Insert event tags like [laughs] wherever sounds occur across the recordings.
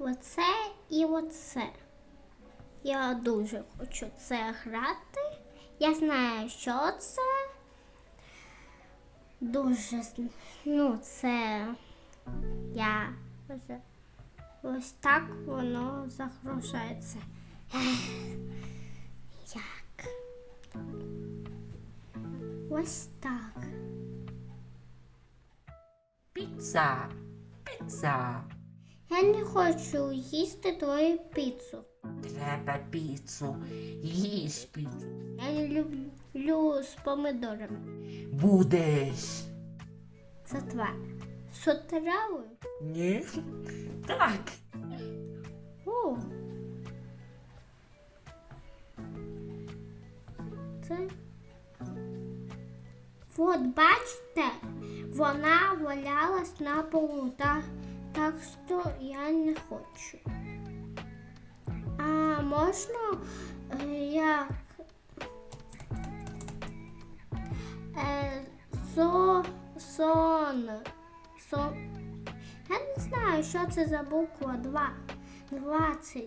оце і оце. Я дуже хочу це грати. Я знаю, що це. Дуже ну, це я вже ось так воно загружається. Як? Ось так. Піца, піца. Я не хочу їсти твою піцу. Треба піцу. Їж піцу. Я не люблю з помидорами. Будеш. Це тварь. З отравою? Ні? Так. О. Це. От бачите, вона валялась на полу, так, так що я не хочу. А можна е, як е, со, сон, сон. Я не знаю, що це за буква 2. 20.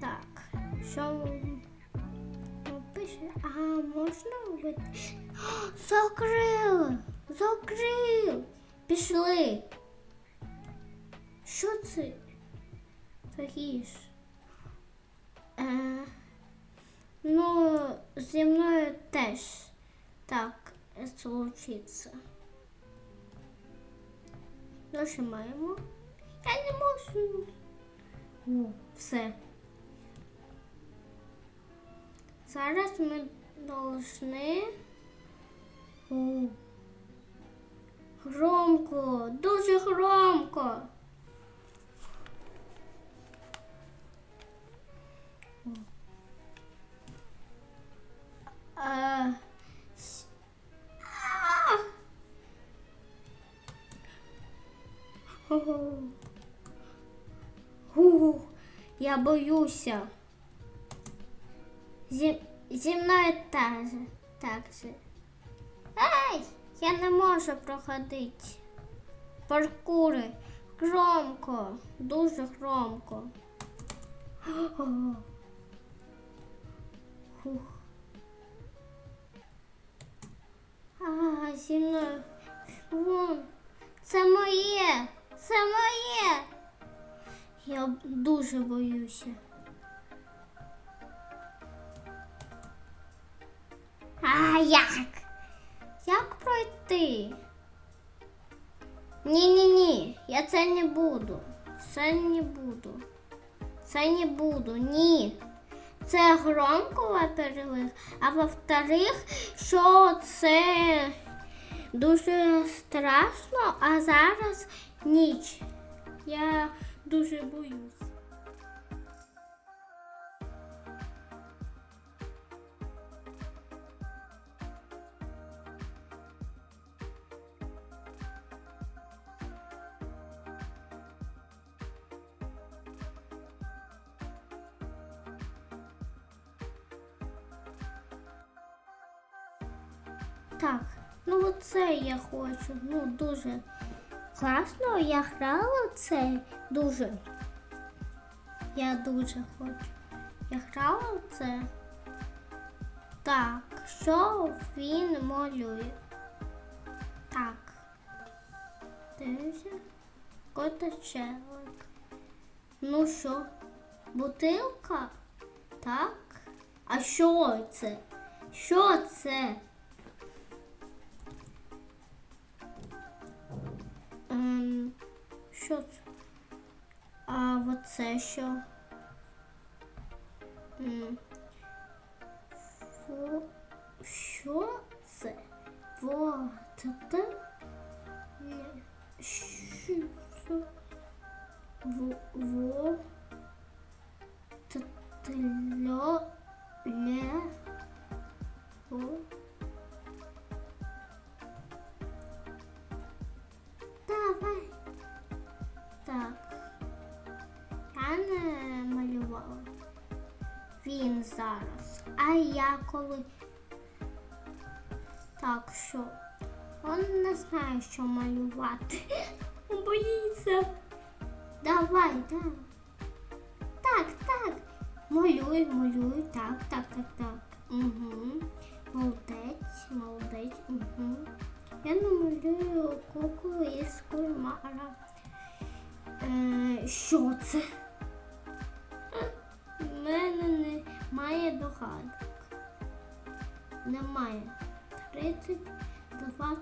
Так, що пише? А, можна ви... О, [gasps] Закрили! Закрили! Пішли. Що це? Такі. Е, ну, зі мною теж так случиться. Нажимаємо. Я не можу. О, все. Зараз ми должны. О, громко, дуже громко. Я боюся. Зі, мною так. Так же. Ай! Я не можу проходити. Паркури. Громко. Дуже громко. О. Фух. А, зі. Вон. Це моє. Це моє. Я дуже боюся. А як? Як пройти? Ні, ні, ні, я це не буду. Це не буду. Це не буду, ні. Це громко, во-первых, а во-вторых, що це дуже страшно, а зараз ніч. Я дуже боюсь. Так, ну оце я хочу. Ну дуже класно. Я грала це дуже. Я дуже хочу. Я грала це. Так, що він малює? Так. Дивіться. Коточелик. Ну що, бутилка? Так. А що це? Що це? Що це? А оце що? Фо... Що це? Вот? Не. Що це? Во... Тло... Ле... Во... Давай. Так. Я не малювала. Він зараз. А я коли. Так що. Он не знає, що малювати. [laughs] Боїться. Давай, давай. Так, так. Малюй, малюй. Так, так, так, так. Угу. Молодець, молодець. Угу. Я намалюю куклу із кальмара. Е, що це? У мене немає догадок. Немає. 30, 20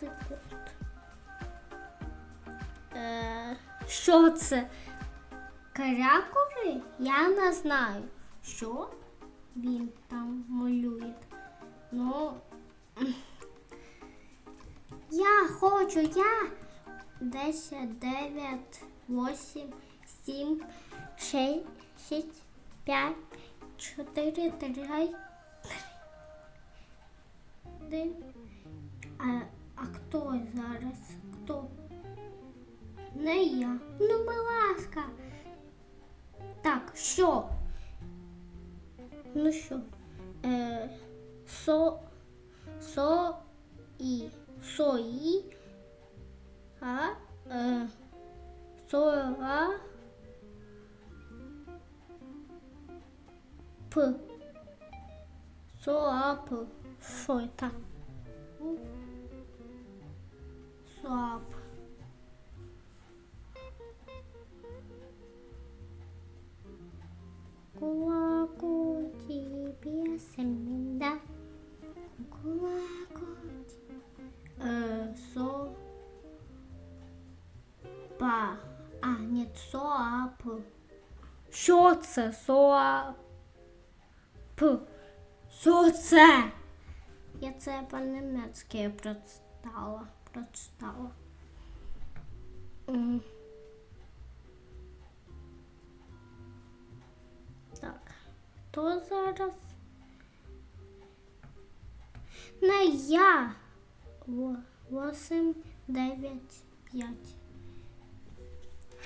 секунд. Е, що це? Карякули? Я не знаю, що він там малює. Ну, я хочу, я 10, 9, 8, 7, 6, 6, 5, 4, 3, 1. А, а хто зараз? Хто? Не я. Ну, будь ласка. Так, що? Ну що? Е, со, со і. Со і. А, е, со, а. П. Со, а, п. Що це? Соап. Кулаку тебе семенда. Кулаку э, со па. А, нет, соап. Що це? Соап. Що це? Я це по-німецьки прочитала. Прочитала. М. Так, то зараз. Не я. Во- Восемь, дев'ять, п'ять.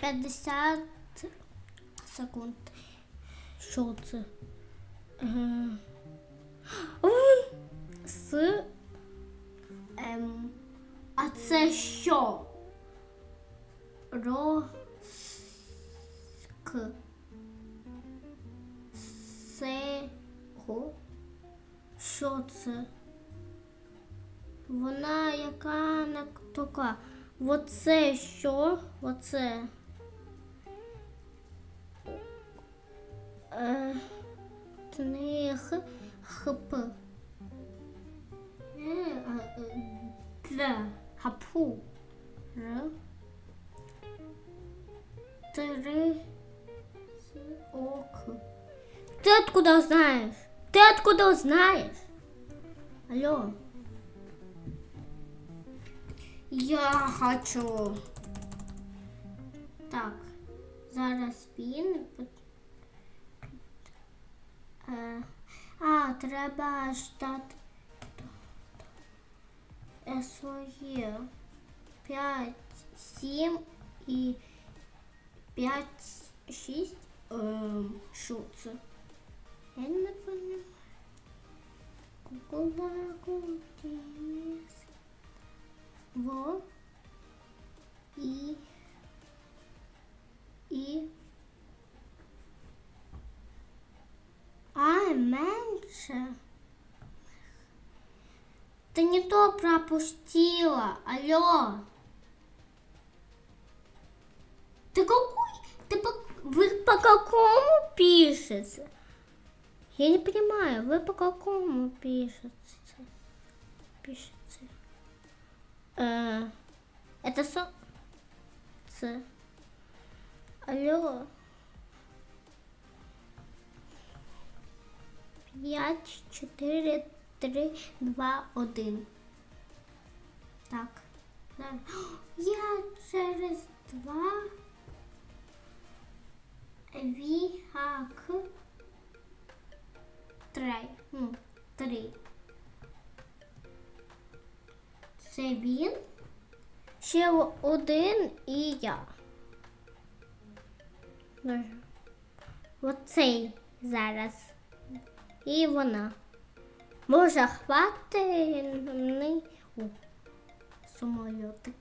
П'ятдесят секунд. Що це? Е, С. Ем. А це що? Ро. К. Сего. Що це? Вона яка не така. Оце що? Оце. Е, книг хп. Е, Т. Хапу. Три. Ок. Ты откуда знаешь? Ты откуда знаешь? Алло. Я хочу. Так, зараз він. Е, а, треба ждати е, своє. П'ять, сім і п'ять, шість. Ем, що це? Я не понимаю. Кукла кутінес. Во. І. І. меньше. Ты не то пропустила. Алло. Ты какой? Ты по... Вы по какому пишете? Я не понимаю, вы по какому пишете? Пишете. Э, это со... С. Алло. П'ять, чотири, три, два, один. Так. [gasps] Я через два. Віак. Три. Ну, три. Це він. Ще один і я. Оцей зараз. І вона. Може, хватить самолітик.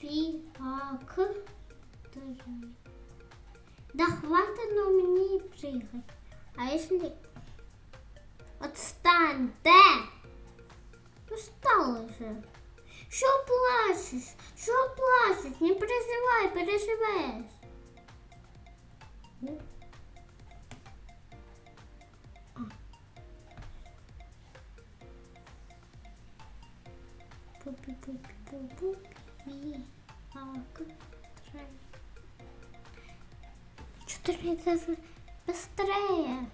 Три. Да хватит на мне прыгать. А если... Отстань, да? Устала же. Що плачеш? Що плачеш? Не переживай, переживеш. А. Пупі, пупі, пупі, ак, три. Чотири, це з- быстрее.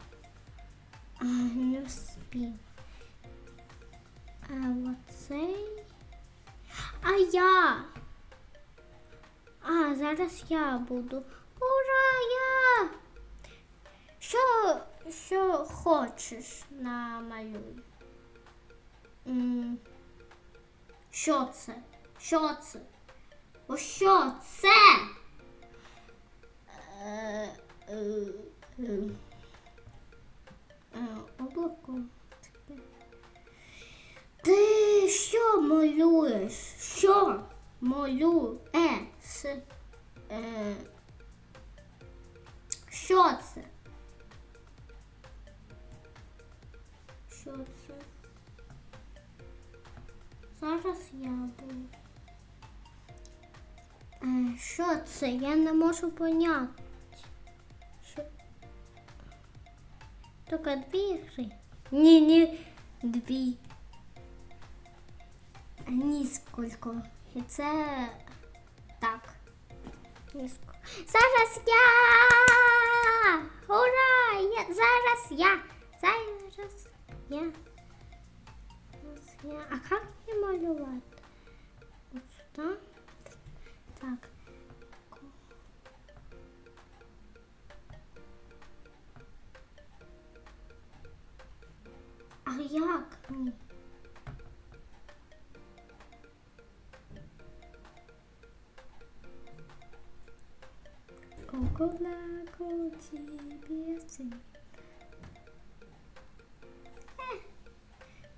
А, не успів. А оцей. А я. А, зараз я буду. Ура, я! Що, що хочеш намалюй? Що це? Що це? О, що це? Е, е, е. Е, Облако. Ти що малюєш? Що малюєш? Е, що це? Що це? Зараз я буду. Е, що це? Я не можу поняти. Що? Тільки дві гри. Ні, ні, дві. Нісколько. І це так. Нісколько. Зараз я! Ура! Я, зараз я! Зараз я. Зараз я. А як не малювати? Ось так. Так. А як? Ні. Тебе. Е,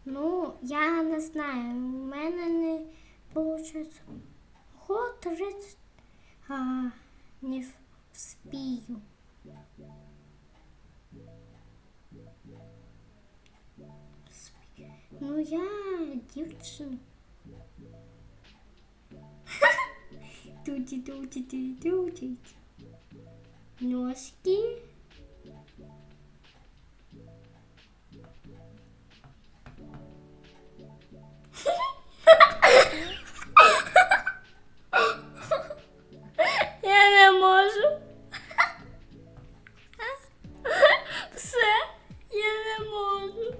Ну, я не знаю, у мене не виходить. 30. А, не вспію. Ну, я дівчина. [laughs] Туті, туті, туті, туті. Носки. Я не можу. Все, я не можу.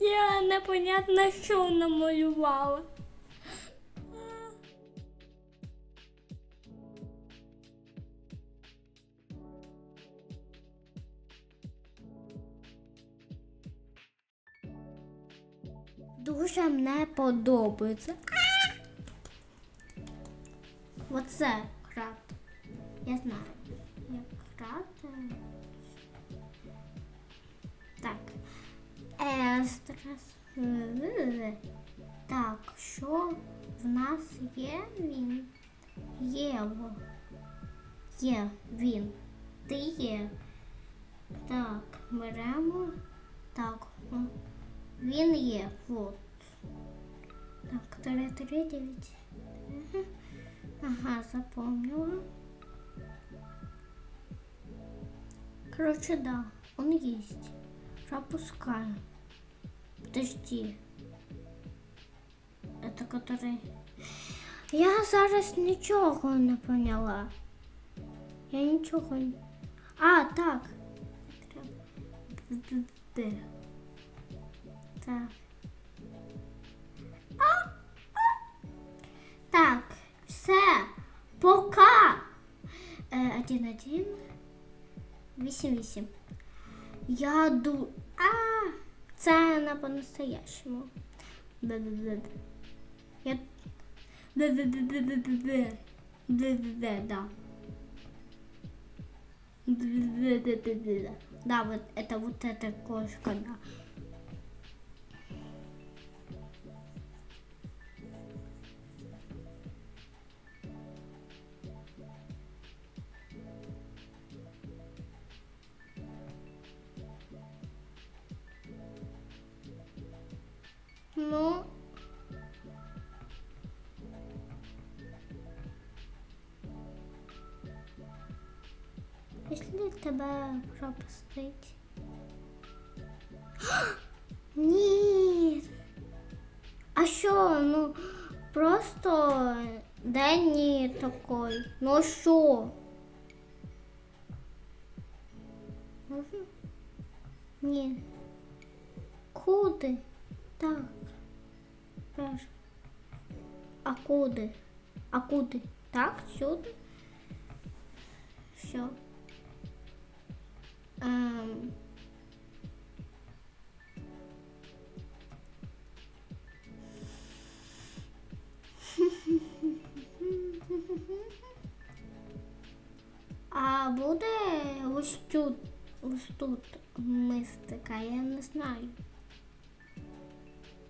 Я непонятно, що намалювала. Дуже не подобається. Оце крат. Я знаю. Як крат. Так. Естрас. Так, що в нас є він? Єво. Є він. Ти є. Так, беремо. Так. о, Він є. Вот. Так, 3, 3, 9. Ага. Ага, запомнила. Короче, да, он есть. Пропускаю. Подожди. Это который... Я зараз нічого не поняла. Я нічого не... А, так. Треба. Б. Так. А, а. Так, все. Пока. Е, один, один. Вісім, вісім. Я ду... А, це не по-настоящему. Бе-бе-бе. Я... Бе-бе-бе-бе-бе-бе. Бе-бе-бе, да. Бе-бе-бе-бе-бе. Да, вот это вот эта кошка, да. пропустить. [gasps] Ні. А що, ну просто Денні такий. Ну що? Можна? Ні. Куди? Так. Перш. А куди? А куди? Так, сюди? Все. Ем. А буде ось тут, ось тут мистика, я не знаю.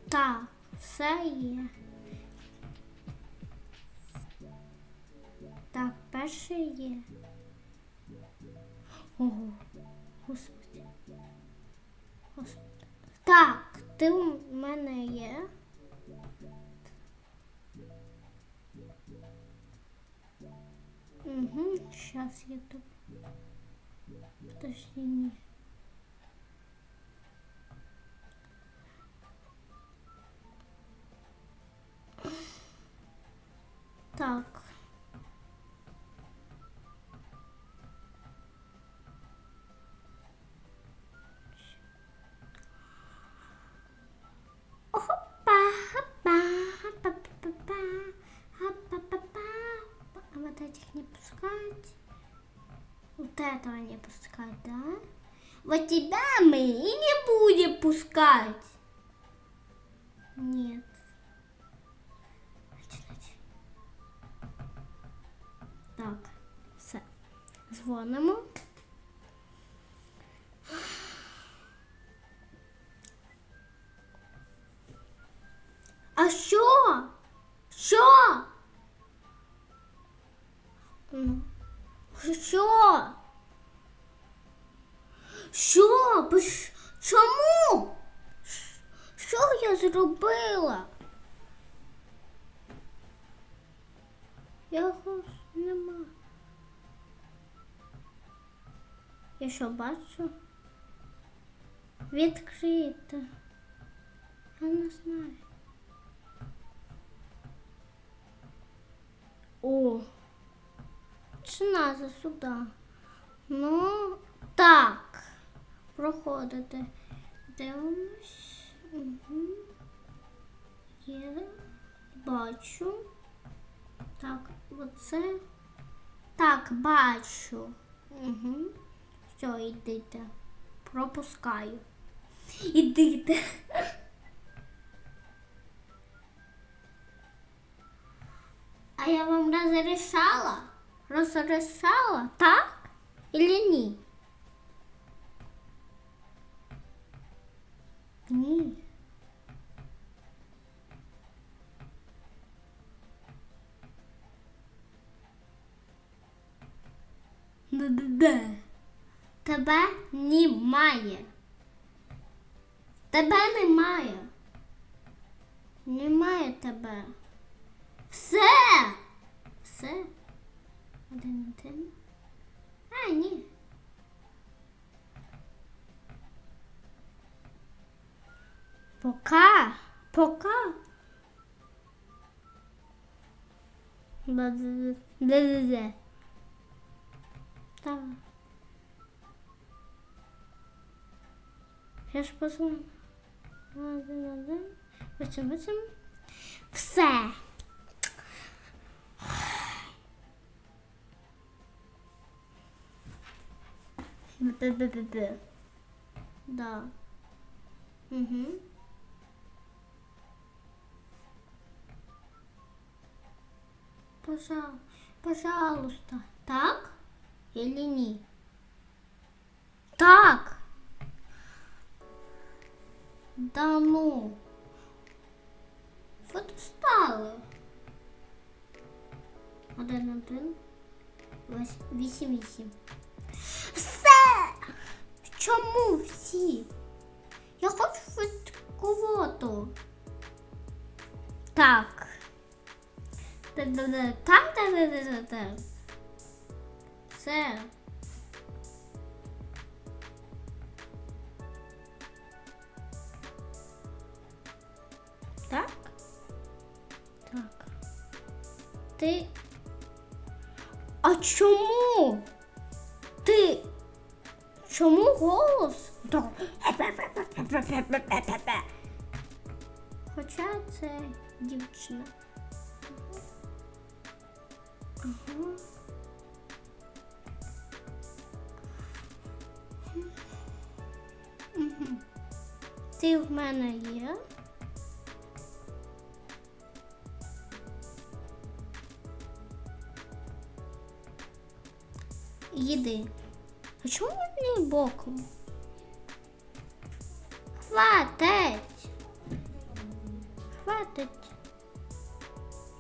Так, все є. Так, перший є. Ого, господи. Господи. Так, ти у мене є. Угу, сейчас я тут. Подожди, не. Так. Этого не пускать, да? Вот тебя мы и не будем пускать. Що? Чому? Що я зробила? Його нема. Я що бачу? Відкрито. Я не знаю. О, чи сюди? Ну, так. Проходите. Дивимось. Є. Бачу. Так, оце. Так, бачу. Угу. Все, йдите. Пропускаю. Ідите. А я вам разрешала? Разрешала, так? Или ні? Ні. Д-д-де. Тебе немає. Тебе немає. Немає тебе. Все. Все. Один один. А, ні. Пока. Пока. Де-де-де. Так. Я ж позвоню. Один, один. Восім, восім. Все. Д-д-д-д. Да. Угу. Пожалуйста, пожалуйста. Так или ні? Так. Да ну. Ви достали. Один один. Вісім вісім. Все! Чому всі? Я хочу. Так. Та-да-да. Так, все. Так? Так. Ти. А чому? Ти? Чому голос? Хоча це дівчина. Ти в мене є. Їди. А чому мені боком? Хватить. Хватить.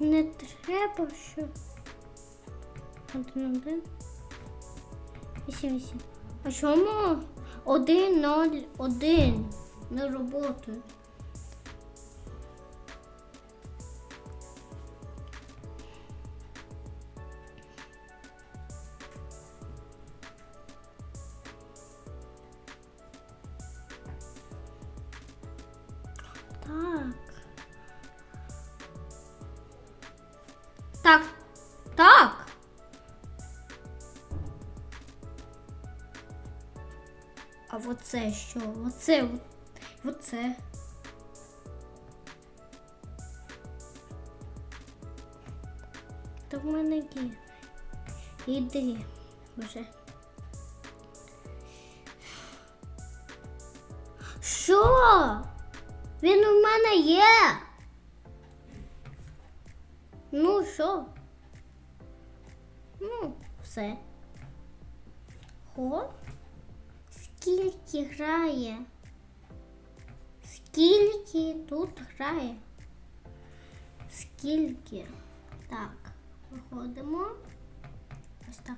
Не треба, що. Один, один. А чому? Один, ноль, один. Не роботою. Оце що? Оце. Оце. То в мене є. Іди вже. Що? Він у мене є. Ну що? Ну, все. Хо? Скільки грає? Скільки тут грає? Скільки? Так, виходимо. Ось так.